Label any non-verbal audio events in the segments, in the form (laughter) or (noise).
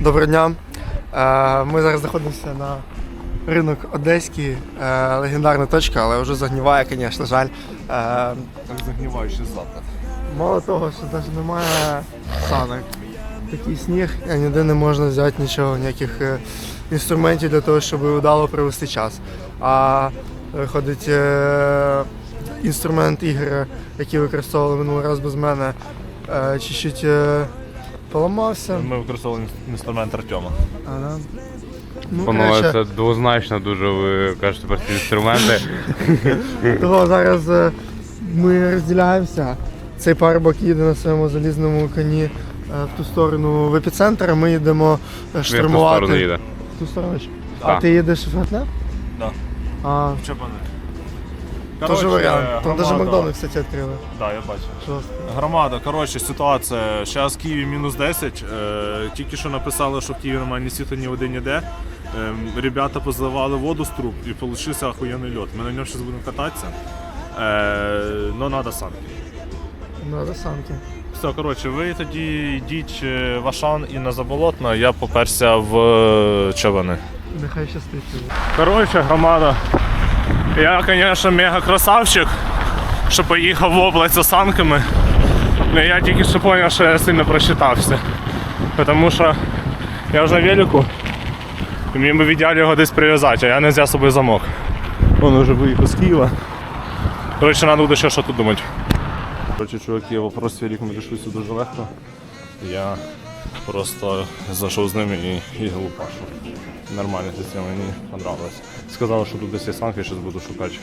Доброго дня. Е, Ми зараз знаходимося на ринок Одеський, е, легендарна точка, але вже загніває, звісно, жаль. Е, Как загнивающий запад. Мало того, що навіть немає санок. Такий сніг, і ніде не можна взяти нічого, ніяких інструментів для того, щоб вдало провести час. А виходить інструмент ігри, який використовували минулий раз без мене, чуть-чуть поламався. Ми використовували інструмент Артема. А, да. Ну, Панове, коротше, це двозначно дуже ви кажете про ці інструменти. (laughs) Того зараз е, ми розділяємося. Цей парубок їде на своєму залізному коні е, в ту сторону в епіцентр, а ми їдемо е, Він в ту штурмувати. сторону їде. В ту сторону. чи? А Так. ти їдеш в Фатне? Да. А. теж варіант. Там навіть Макдональдс, кстати, відкрили. Так, я бачу. Жорстко. Громада, коротше, ситуація. Зараз в Києві мінус 10. Е, тільки що написали, що в Києві немає ні світу, ні води, ніде. Е, ребята позливали воду з труб і получився охуєнний льот. Ми на ньому зараз будемо кататися. Е, но треба сам. Надо самки. Все, коротше, ви тоді йдіть е, в Ашан і на Заболотно, я поперся в е, Човани. Нехай щастить. Коротше, громада. Я, звісно, мега красавчик, що поїхав в область за санками. Але я тільки що зрозумів, що я сильно просчитався. Тому що я вже на велику, і мені би в ідеалі його десь прив'язати, а я не взяв з собою замок. Він вже виїхав з Києва. Коротше, треба буде ще що тут думати. Коротше, чуваки, вопрос з великом вирішився дуже легко. Я просто зайшов з ними і, і глупашу. Нормальна система, мені понравилась. Сказали, що тут десь є санки, зараз буду шукати,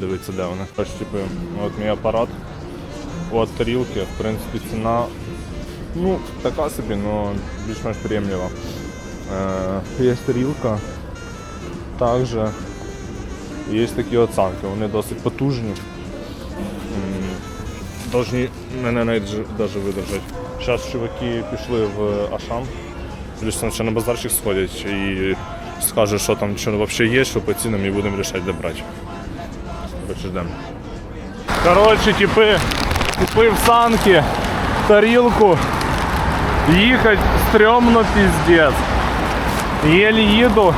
дивитися, де вони. Коротше, типу, от мій апарат, от тарілки, в принципі, ціна ну, така собі, але більш-менш приємлива. Е, є тарілка, також є такі от вони досить потужні. Должні мене навіть навіть видержати. Зараз чуваки пішли в Ашан. Плюс ще на базарчик сходять і скажуть, що там що взагалі є, що по цінам і будемо вирішати, де брати. Коротше, ждемо. Коротше, типи, типи в санки, тарілку. Їхати стрьомно піздець. Єлі їду.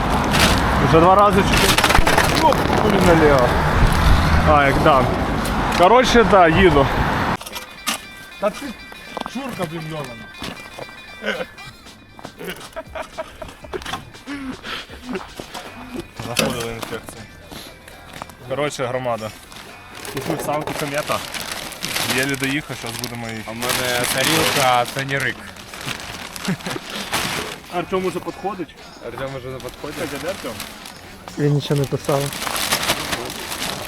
Вже два рази чуть Оп, блін, наліво. А, як так. Коротше, да, їду. Та ти чурка, блін, йована. Заходили інфекції. Коротше, громада. Купив самку комета. Єлі доїхав, зараз будемо їх. У мене тарілка, а це не рик. Артем уже підходить. Артем вже не підходить. Кстати, де Артем? Я нічого не писав.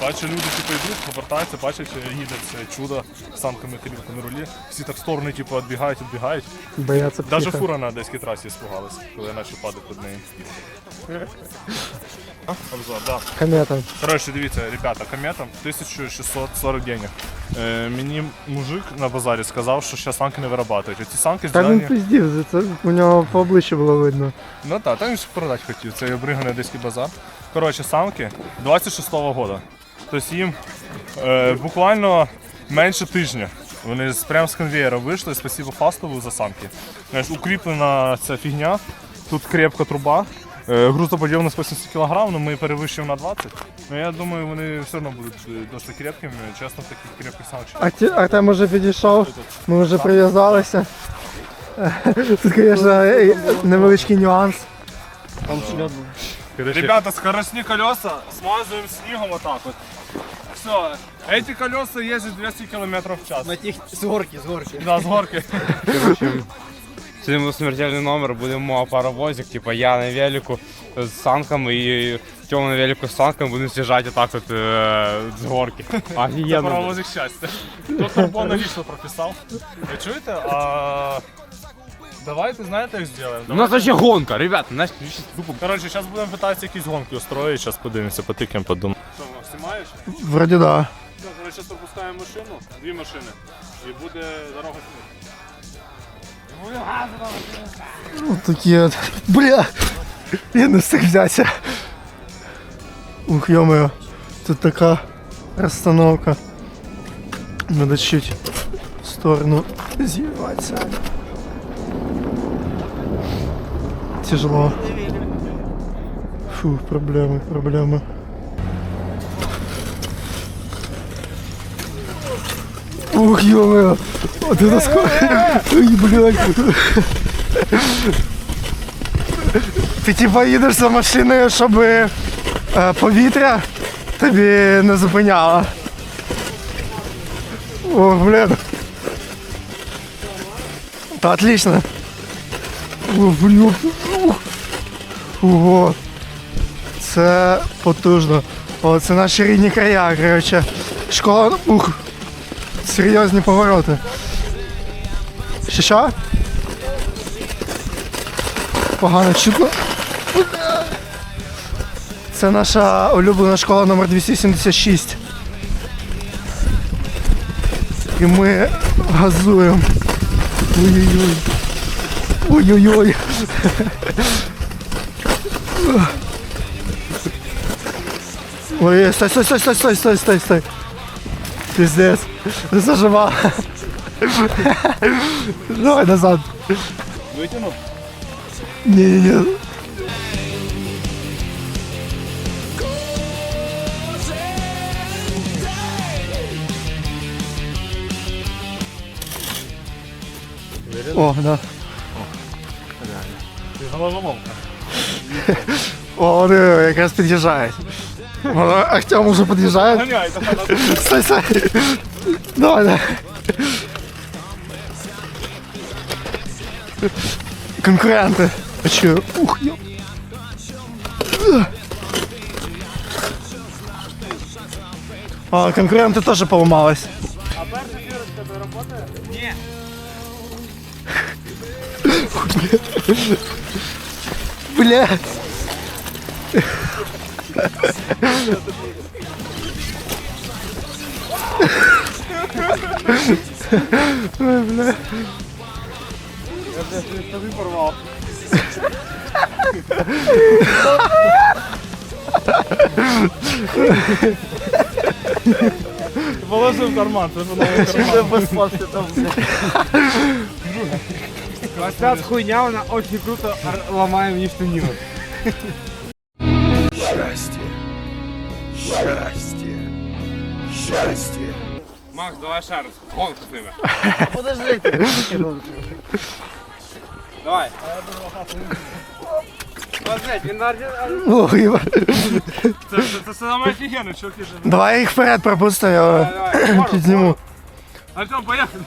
Бачу, люди типу йдуть, повертаються, бачать, їде це чудо з санками тарілка на рулі. Всі так в сторони, типу, відбігають, відбігають. Бояться Даже психа. фура на одеській трасі спугалась, коли я почав падати під нею. (laughs) А? Обзор, да. Комета. Коротше, дивіться, ребята, комета 1640 денег. Е, мені мужик на базарі сказав, що ще санки не виробляють. Ці санки Та він зелені. пиздів, це у нього по обличчю було видно. Ну так, там він ж продати хотів. Це обриганий одеський базар. Коротше, самки 26-го года. Тобто їм е, буквально менше тижня. Вони прямо з конвейера вийшли, спасибо фастову за самки. Знаєш, укріплена ця фігня, тут крепка труба. Е, Грузоподйомність 80 кг, але ми перевищуємо на 20. Ну я думаю, вони все одно будуть е, досить крепкими. Чесно, таких крепких самок. ще А ті- Артем уже підійшов, ми вже прив'язалися. (laughs) Тут, звісно, е, невеличкий нюанс. Ребята, скоростные колеса смазываем снегом вот так вот. Все, эти колеса ездят 200 км в час. На тих з горки, з горки. Да, с горки. Сьогодні смертельний номер, будемо паровозик, типу я на велику з санками і Тьома на велику з санками будемо з'їжджати отак от е, з горки. Это Офігенно. паровозик счастья. Тут Карбон лично прописал. Ви чуєте? А... Давайте, знаєте, як зробимо? У нас вообще гонка, ребята, знаєш, тупо Коротше, зараз будемо питатися якісь гонки устроїти, зараз подивимося, потикаємо, подумаємо. Що, знімаєш? Вроді да. Все, коротше, зараз пропускаємо машину, дві машини, і буде дорога Ось такі от. Бля! Я не встиг взятися. Ух, йомою. Тут така розстановка. Надо чуть в сторону з'їватися. тяжело. Фу, проблемы, проблемы. Ух, ё Вот это сколько. Ой, блядь. Ти типа їдеш за машиною, щоб е, повітря тобі не зупиняло. О, блін. Та отлично. О, блін. Ого. Це потужно. О, це наші рідні края, коротше. Школа. Ух. Серйозні повороти. Що що? Погано чутно. Це наша улюблена школа номер 276. І ми газуємо. Ой-ой-ой. Ой-ой-ой. Ой, стой, стой, стой, стой, стой, стой, стой, стой. Пиздец. Заживал. Давай назад. Витягнув? Не-не-не. О, да. Ти головоломка. О, вони якраз під'їжджають. Артем уже подъезжает. Стой, стой. Давай, давай. Конкуренты. А че? Ух, ёп. А, конкуренты тоже поломалось. А перша дірочка то работає? Ні. Блять. Блять. Ой, бля. Я, блядь, тебе штаны порвал. Положи в карман, ты же новый карман. Послався там, блядь. хуйня, она очень круто ломает мне штанину. Счастье. Счастье. Счастье. Макс, давай шар. Вон купила. Подождите. Давай. Це, це, це саме офігенно, чуваки же. Давай їх вперед пропусти, я підніму. Артем, поїхали.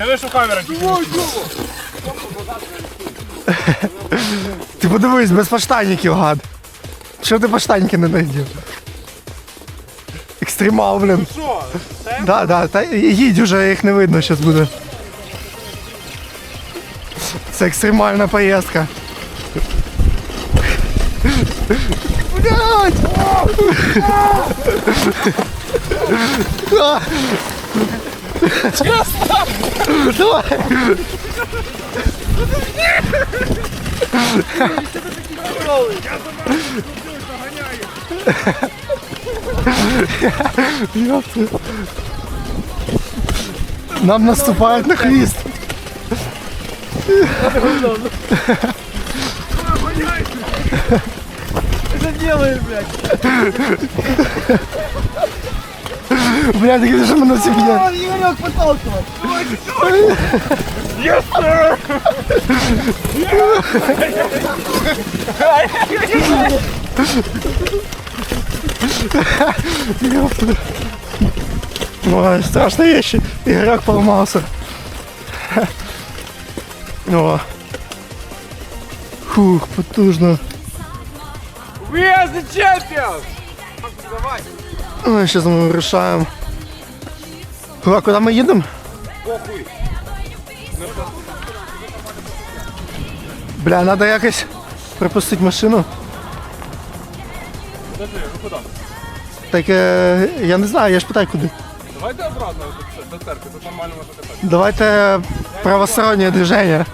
Я вишу камеру. Ой, Ти подивись, без поштанників, гад. Що ти поштанники не знайдеш? Екстремал, блін. Що? Це? Да, да, та їдь уже, їх не видно, зараз буде. Це екстремальна поїздка. Блядь! А! Давай! Нам наступають на хвіст. Что делаешь, блядь? Бля, ты говоришь, что мы на себе. Он а, Юрек поталкивал. (laughs) подталкивает. Ёпта. Ой, страшные вещи. Игорек поломался. О. Фух, потужно. We are the champions! Давай. Ой, сейчас мы вирушаємо. А куди ми їдемо? Похуй. Бля, треба якось пропустити машину. Подожди, ну куди? Так е, я не знаю, я ж питаю куди. Давайте обратно до, церкви, тут нормально можна катати. Давайте правостороннє движення.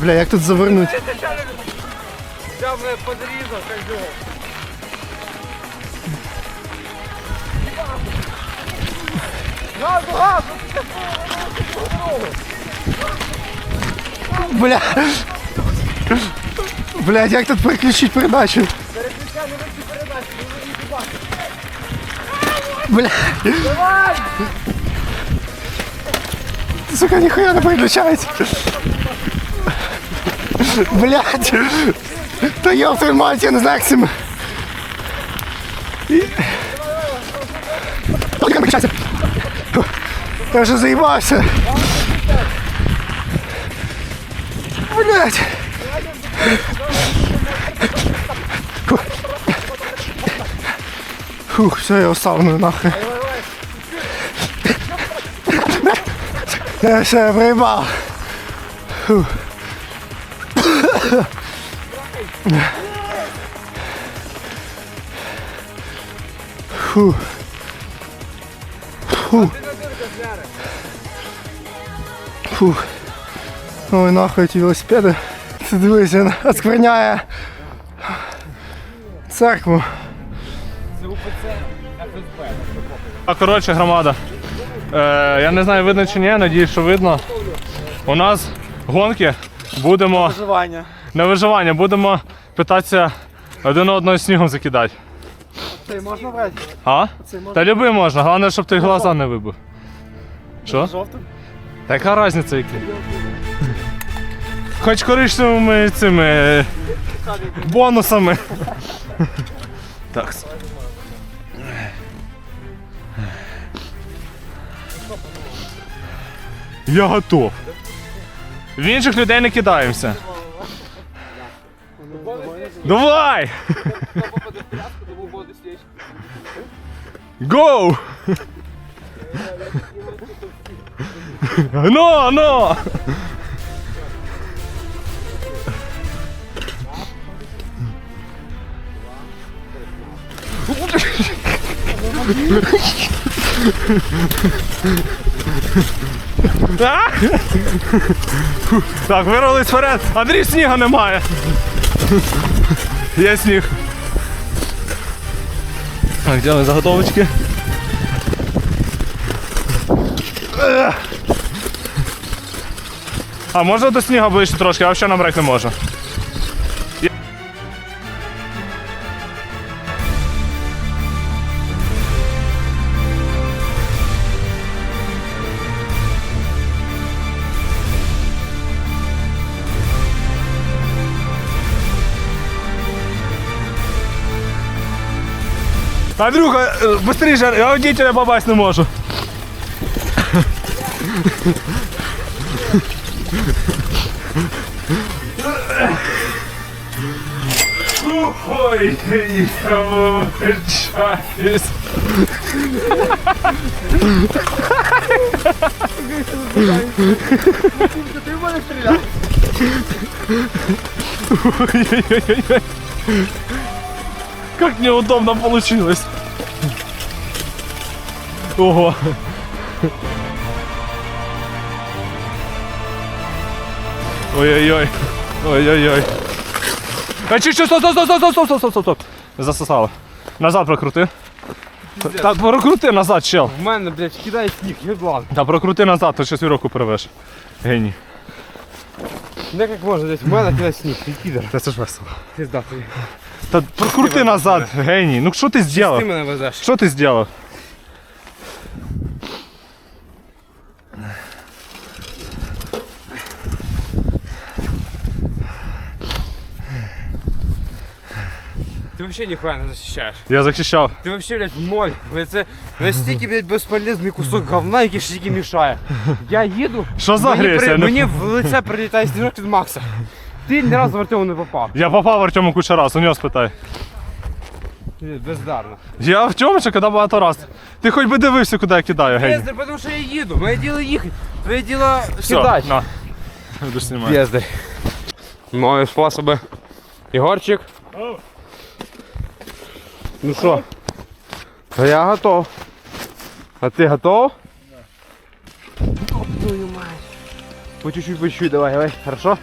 Бля, як тут завернуть? Я, блядь, подрізав, козьол. Бля. Блядь, як тут переключити передачу? Бля. Сука, ніхуя не переключається. Блядь. Та ёб твою мать, я не знаю, як цим. Я вже заїбався. Блядь. Фух, все, я уставлю нахуй. Я все, я проебал. Фух. Фух. Фух. Фух. Ой, нахуй ті велосипеди. Це дивись, він оскверняє церкву. А коротше, громада. Е, я не знаю, видно чи ні, надіюсь, що видно. У нас гонки. Будемо Виживання. на виживання, будемо питатися один одного снігом закидати. Це можна брати? А? Та люби можна, головне, щоб ти глаза не вибив. Що? Жовтим? Та яка різниця які? Хоч коричневими цими е, бонусами. Так. Я готов. В інших людей не кидаємося. Давай! Гоу! Ну, ну! А? Так, вирвались вперед. Андрій сніга немає. Є сніг. Так, делаем заготовочки. А можна до снігу ближче трошки, а взагалі набрати не можна. Андрюха, е, быстріше, я водителя попасть не можу. Ой, я выбачаюсь. Ти в мене стріляв? Ой-ой-ой. Как неудобно получилось. Ого. Ой-ой-ой. Ой-ой-ой. А чи що, стоп, стоп, стоп, стоп, стоп, стоп, стоп, стоп, стоп. Засосало. Назад прокрути. Та прокрути назад, чел. В мене, блядь, кидай сніг, єдлан. Та прокрути назад, то щось віроку привеш. Геній. Не як можна, блядь, в мене кидай сніг, ти підер. Та це ж весело. Пізда ти. Та прокрути назад, геній. Ну що ти Ти зробив? мене везеш. Що ти зробив? Ти взагалі ніхуя не захищаєш. Я захищав. Ти вообще, блядь, ноль. Блядь, це настільки, блядь, безполезний кусок говна, який ще тільки мішає. Я їду, Що за мені, агресія? при- Ну, мені в лице прилітає сніжок від Макса. Ти ні разу в Артему не попав. Я попав Артему куча раз, у нього спитай. Бездарно. Я в Тьомича коли багато раз. Ти хоч би дивився, куди я кидаю, геній. Піздар, тому що я їду. Моє діло їхати. Твоє діло Все, кидати. на. Будеш знімати. Піздар. Мої способи. Ігорчик. Ну що? А я готов. А ти готов? Твою мать. По чуть-чуть, по чуть-чуть, давай, давай. Хорошо?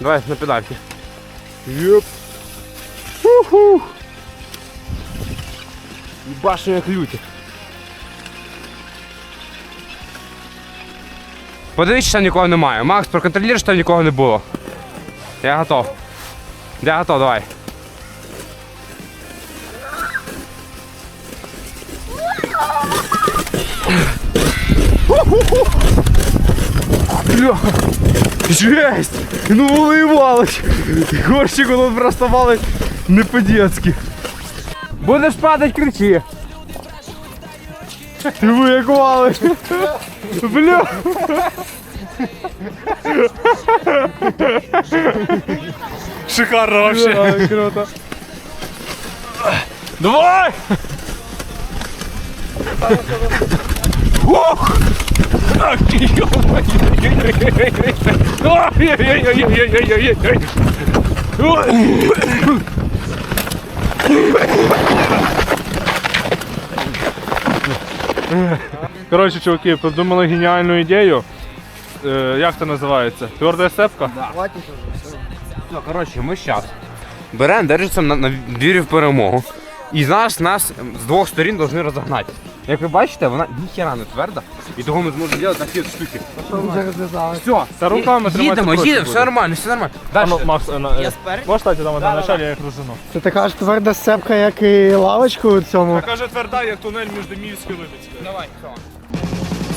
Давай на педальки. Йоп. Уху. Ебашу як люті. Подивись, що там нікого немає. Макс, проконтролюй, що там нікого не було. Я готов. Я готов, давай. Бля, жесть! Ну воювалось! Горщик воно просто валить не по-детски. Будеш падать, кричи. Диви, як валить. Бля. Шикарно вообще. Круто. Давай! Ух! Ах, ты, ё-моё. Ой-ой-ой-ой-ой-ой-ой-ой. Ой. Коротше, чуваки, придумали геніальну ідею. Е, як це називається? Тверда сепка? Все, коротше, ми зараз беремо, держимося на, на вірі в перемогу. І нас, нас з двох сторін повинні розогнати. Як ви бачите, вона ніхіра не тверда, і того ми зможемо робити такі штуки. Все, за руками тримати їдемо, їдемо, все нормально, все нормально. Дальше. ну, Макс, е, на- е, можеш стати там на началі, я їх розжену. Це така ж тверда сцепка, як і лавочку у цьому. Така же тверда, як тунель між Деміївською і Липецькою. Давай, все.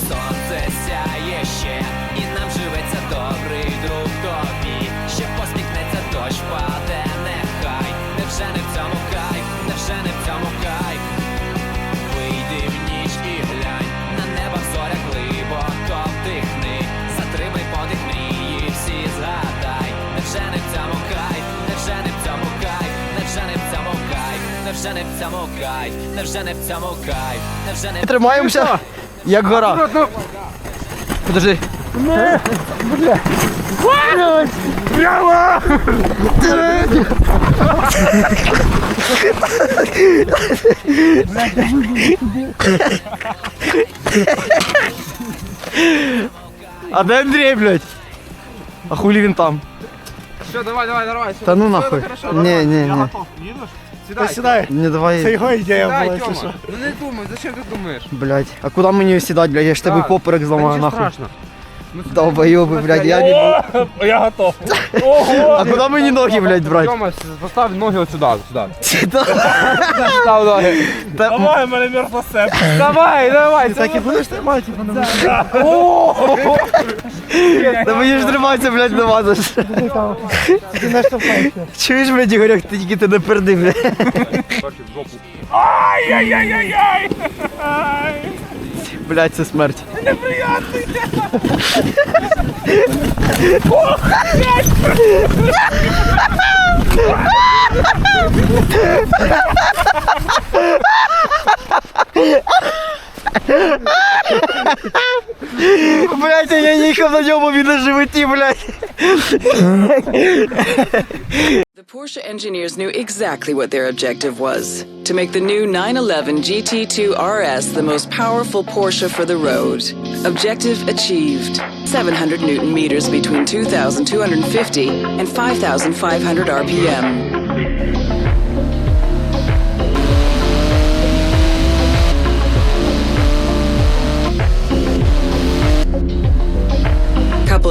Сонце сяє ще, невже не в цьому кайф, невже не в цьому кайф, невже не Тримаємося, як гора. Подожди. А де Андрій, блядь? А хулі він там? Все, давай, давай, давай. Та ну нахуй. Ні, ні, ні. Сідай. Сідай. Не давай. Це його ідея Сідай, була, якщо Тьома. що. Ну не думай, зачем ти думаєш? Блять. а куди мені сідати, блядь? Я ж тебе Так. поперек Та зламаю, нічого нахуй. страшного. Сідай. Блядь, я не буду. Я готов. (laughs) Ого! А куди мені ноги, блядь, брати? Тьома, постав ноги от сюди, сюди. (laughs) Став ноги. Давай, у мене мертва. Давай, давай. Так і будеш тримати, типу, не Та мені ж триматися, блядь, не вазиш. Ти не штовхайся. Чуєш, блядь, Ігоряк, ти тільки ти не перди, блядь. Ай-яй-яй-яй-яй! Блядь, це смерть. Блядь, а я їхав на ньому, він на животі, блядь. Porsche engineers knew exactly what their objective was to make the new 911 GT2 RS the most powerful Porsche for the road. Objective achieved 700 newton meters between 2,250 and 5,500 RPM.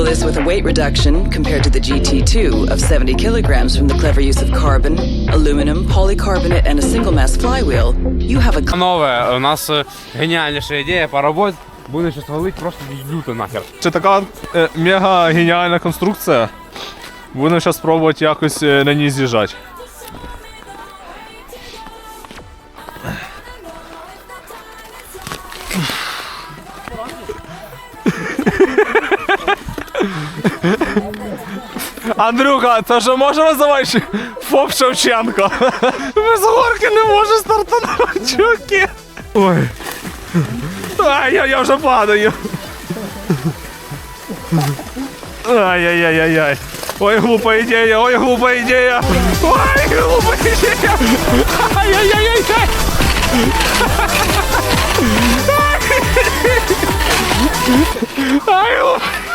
this with a weight reduction compared to the GT2 of 70 kilograms from the clever use of carbon, aluminum, polycarbonate, and a single mass flywheel, you have a Нове, у нас е, геніальніша ідея по роботі. Будемо щось валити просто люто нахер. Це така е, мега геніальна конструкція. Будемо зараз спробувати якось е, на ній з'їжджати. Андрюха, це вже може називати ФОП Шевченко? Без горки не може стартанути, чуваки. Ой. Ай, я, я вже падаю. Ай-яй-яй-яй-яй. Ой, глупая идея, ой, глупая идея. Ой, глупая идея. Ай-яй-яй-яй-яй. Ай, глупая.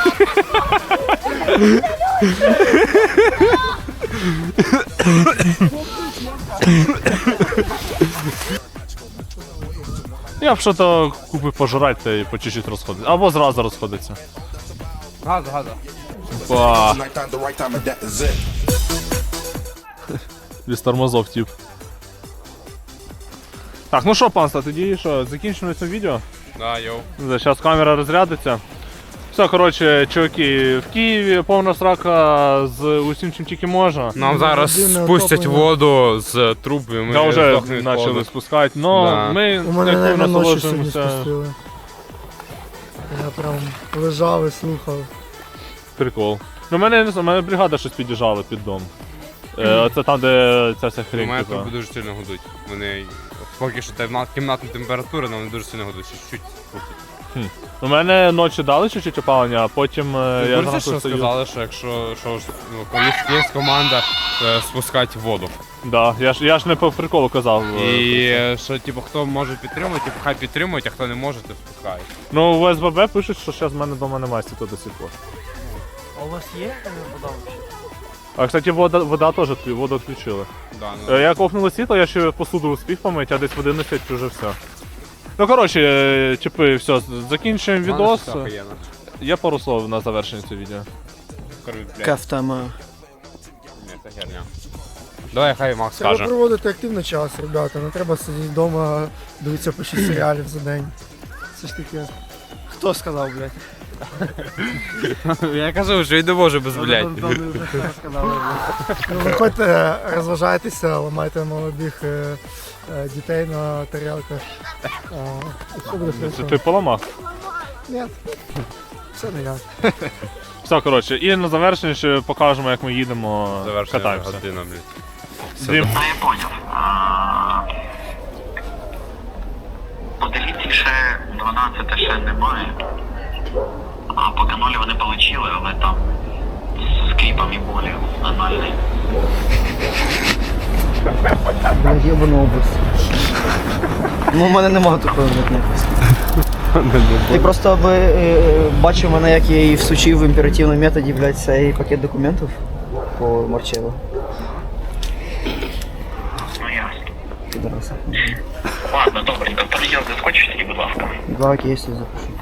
Я б що то купив пожрати та і по чуть-чуть розходиться. Або зразу розходиться. Is it. без тормозов тип. Так, ну що, панство, тоді що, закінчимо це відео. Да, йоу. Зараз камера розрядиться. Все, коротше, чуваки, в Києві повна срака з усім, чим тільки можна. Нам зараз спустять воду з труб і ми Я вже здохнемо від почали холоду. спускати, але Да. ми У мене активно навіть ночі сьогодні насолоджуємося. спустили. Я прям лежав і слухав. Прикол. Ну, мене не знаю, мене бригада щось під'їжджала під дом. Е, Це там, де ця вся У мене типа. труби дуже сильно гудуть. Вони поки що кімнатна температура, але вони дуже сильно гудуть. Ще чуть спустять. У мене ночі дали чуть-чуть опалення, а потім е, Ти я зранку що стою. сказали, що якщо що, ж, ну, коли є, команда е, спускати воду. Да, я ж, я ж не по приколу казав. е, І е, що типу, хто може підтримувати, типу, хай підтримують, а хто не може, то спускають. Ну, в СББ пишуть, що зараз в мене вдома немає світла до сих пор. А у вас є вода? А, кстати, вода, вода теж відклю- воду відключили. Да, Е, Я ковнуло світло, я ще посуду успів помити, а десь в 11 вже все. Ну коротше, типи, все, закінчуємо відос. Є пару слов на завершення цього відео. Кафтама. Це херня. Давай хай Макс Треба проводити активно час, ребята. Не треба сидіти вдома, дивитися по 6 серіалів за день. Це ж таке. Хто сказав, блядь? (laughs) Я кажу, що й не можу без блядь. Ну, виходьте, розважайтеся, ламайте молодих е, е, дітей на тарілках. А, і все буде Це хорошо. ти поламав? Ні, все не я. Все, коротше, і на завершення ще покажемо, як ми їдемо, Завершення катаємося. година, блядь. Ну, я поняв. А, По деліції ще 12 ще немає. А по канолі вони получили, але там з кріпом і болі анальний. Блядь, єбану область. Ну, у мене немає такої якості. Ти просто аби е, бачив мене, як я її всучив в імперативному методі, блядь, цей пакет документів по Марчелло. Ну ясно. Підараса. Ладно. В понеділок заскочиш тоді, будь ласка. Два кейси запишу.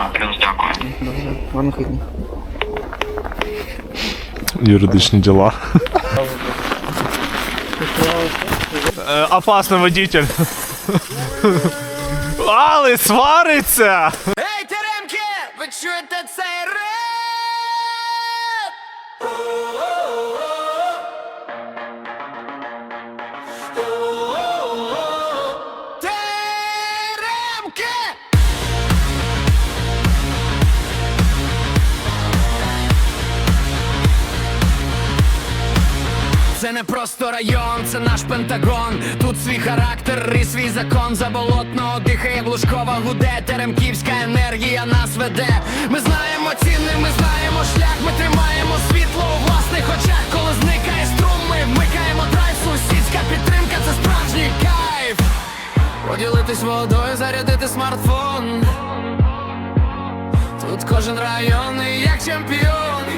А, плюс дякую. Добре. Гарних вихідних. юридичні діла. Е, Опасний водитель. Але свариться! Не просто район, це наш пентагон. Тут свій характер і свій закон заболотного дихає Глушкова гуде, теремківська енергія нас веде. Ми знаємо ціни, ми знаємо шлях, ми тримаємо світло у власних очах, коли зникає струм, ми вмикаємо драйв, сусідська підтримка, це справжній кайф. Поділитись водою, зарядити смартфон. Тут кожен район як чемпіон.